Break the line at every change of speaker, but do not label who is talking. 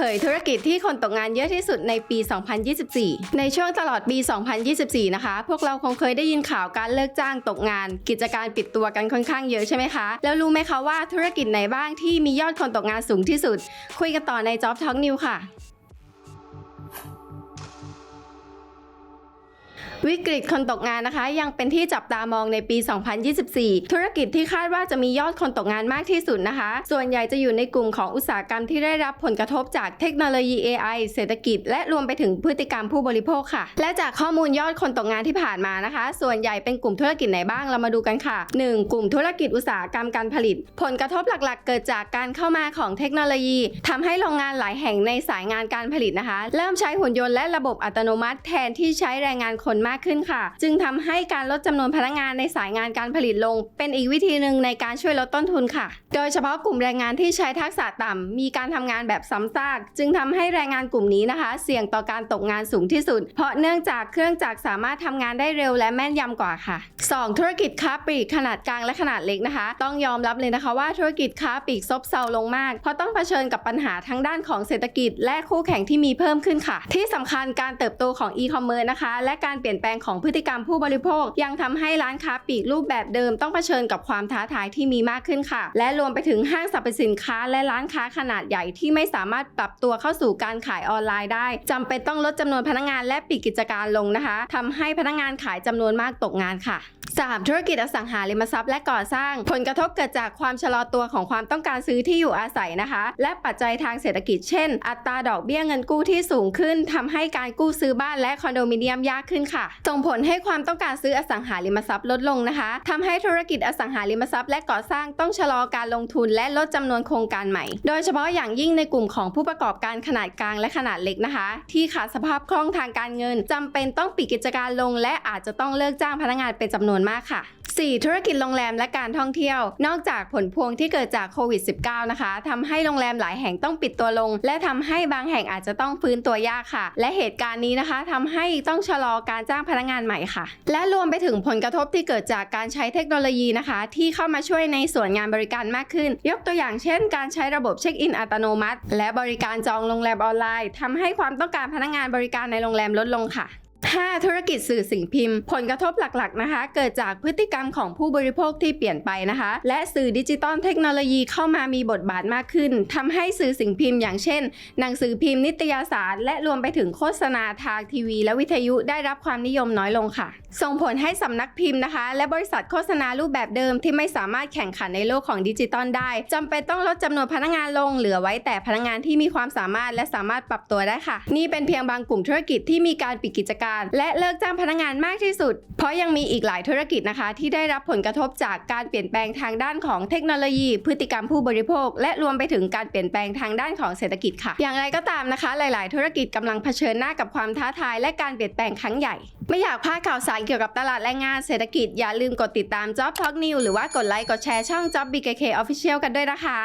เผยธุรกิจที่คนตกงานเยอะที่สุดในปี 2024 ในช่วงตลอดปี 2024 นะคะ พวกเราคงเคยได้ยินข่าวการเลิกจ้างตกงาน กิจการปิดตัวกันค่อนข้างเยอะใช่ไหมคะ แล้วรู้ไหมคะว่าธุรกิจไหนบ้างที่มียอดคนตกงานสูงที่สุด คุยกันต่อใน Job Talk New ค่ะ วิกฤตคนตกงานนะคะ ยังเป็นที่จับตามองในปี 2024 ธุรกิจที่คาดว่าจะมียอดคนตกงานมากที่สุดนะคะ ส่วนใหญ่จะอยู่ในกลุ่มของอุตสาหกรรมที่ได้รับผลกระทบจากเทคโนโลยี AI เศรษฐกิจ และรวมไปถึงพฤติกรรมผู้บริโภคค่ะ และจากข้อมูลยอดคนตกงานที่ผ่านมานะคะ ส่วนใหญ่เป็นกลุ่มธุรกิจไหนบ้างเรามาดูกันค่ะ 1. กลุ่มธุรกิจอุตสาหกรรมการผลิต ผลกระทบหลักๆ เกิดจากการเข้ามาของเทคโนโลยีทำให้โรงงานหลายแห่งในสายงานการผลิตนะคะ เริ่มใช้หุ่นยนต์และระบบอัตโนมัติ แทนที่ใช้แรงงานคนมากขึ้นค่ะ จึงทำให้การลดจำนวนพนักงานในสายงานการผลิตลง เป็นอีกวิธีหนึ่งในการช่วยลดต้นทุนค่ะ โดยเฉพาะกลุ่มแรงงานที่ใช้ทักษะต่ำมีการทำงานแบบซ้ำซาก จึงทำให้แรงงานกลุ่มนี้นะคะ เสี่ยงต่อการตกงานสูงที่สุด เพราะเนื่องจากเครื่องจักรสามารถทำงานได้เร็วและแม่นยำกว่าค่ะ 2. ธุรกิจค้าปลีกขนาดกลางและขนาดเล็กนะคะ ต้องยอมรับเลยนะคะว่าธุรกิจค้าปลีกซบเซาลงมาก เพราะต้องเผชิญกับปัญหาทั้งด้านของเศรษฐกิจ และคู่แข่งที่มีเพิ่มขึ้นค่ะ ที่สำคัญการเติบโตของอีคอมเมิร์ซนะคะ และการเปลี่ยนแปลงของพฤติกรรมผู้บริโภค ยังทำให้ร้านค้าปลีกรูปแบบเดิมต้องเผชิญกับความท้าทายที่มีมากขึ้นค่ะ และรวมไปถึงห้างสรรพสินค้า และร้านค้าขนาดใหญ่ที่ไม่สามารถปรับตัวเข้าสู่การขายออนไลน์ได้จำเป็นต้องลดจำนวนพนักงานและปิดกิจการลงนะคะทำให้พนักงานขายจำนวนมากตกงานค่ะ 3. ธุรกิจอสังหาริมทรัพย์และก่อสร้าง ผลกระทบเกิดจากความชะลอตัวของความต้องการซื้อที่อยู่อาศัยนะคะ และปัจจัยทางเศรษฐกิจเช่น อัตราดอกเบี้ยเงินกู้ที่สูงขึ้นทำให้การกู้ซื้อบ้านและคอนโดมิเนียมยากขึ้นค่ะส่งผลให้ความต้องการซื้ออสังหาริมทรัพย์ลดลงนะคะทำให้ธุรกิจอสังหาริมทรัพย์และก่อสร้างต้องชะลอการลงทุนและลดจำนวนโครงการใหม่ โดยเฉพาะอย่างยิ่งในกลุ่มของผู้ประกอบการขนาดกลางและขนาดเล็กนะคะ ที่ขาดสภาพคล่องทางการเงินจำเป็นต้องปิดกิจการลง และอาจจะต้องเลิกจ้างพนักงานเป็นจำนวนมากค่ะ 4. ธุรกิจโรงแรมและการท่องเที่ยว นอกจากผลพวงที่เกิดจากโควิด -19 นะคะทำให้โรงแรมหลายแห่งต้องปิดตัวลง และทำให้บางแห่งอาจจะต้องฟื้นตัวยากค่ะ และเหตุการณ์นี้นะคะทำให้ต้องชะลอการจ้างพนักงานใหม่ค่ะ และรวมไปถึงผลกระทบที่เกิดจากการใช้เทคโนโลยีนะคะ ที่เข้ามาช่วยในส่วนงานบริการมากขึ้น ยกตัวอย่างเช่น การใช้ระบบเช็คอินอัตโนมัติ และบริการจองโรงแรมออนไลน์ทำให้ความต้องการพนักงานบริการในโรงแรมลดลงค่ะ 5. ธุรกิจสื่อสิ่งพิมพ์ ผลกระทบหลักๆนะคะ เกิดจากพฤติกรรมของผู้บริโภคที่เปลี่ยนไปนะคะ และสื่อดิจิตอลเทคโนโลยีเข้ามามีบทบาทมากขึ้นทำให้สื่อสิ่งพิมพ์อย่างเช่น หนังสือพิมพ์นิตยสาร และรวมไปถึงโฆษณาทางทีวี และวิทยุได้รับความนิยมน้อยลงค่ะ ส่งผลให้สำนักพิมพ์นะคะ และบริษัทโฆษณารูปแบบเดิมที่ไม่สามารถแข่งขันในโลกของดิจิตอลได้จำเป็นต้องลดจำนวนพนักงานลงเหลือไว้แต่พนักงานที่มีความสามารถและสามารถปรับตัวได้ค่ะ นี่เป็นเพียงบางกลุ่มธุรกิจที่มีการปิดกิจการและเลิกจ้างพนักงานมากที่สุด เพราะยังมีอีกหลายธุรกิจนะคะ ที่ได้รับผลกระทบจากการเปลี่ยนแปลงทางด้านของเทคโนโลยี พฤติกรรมผู้บริโภค และรวมไปถึงการเปลี่ยนแปลงทางด้านของเศรษฐกิจค่ะ อย่างไรก็ตามนะคะ หลาย ๆ ธุรกิจกำลังเผชิญหน้ากับความท้าทาย และการเปลี่ยนแปลงครั้งใหญ่ ไม่อยากพลาดข่าวสารเกี่ยวกับตลาดแรงงานเศรษฐกิจอย่าลืมกดติดตาม Job Talk News หรือว่ากดไลค์กดแชร์ช่อง Job BKK Official กันด้วยนะคะ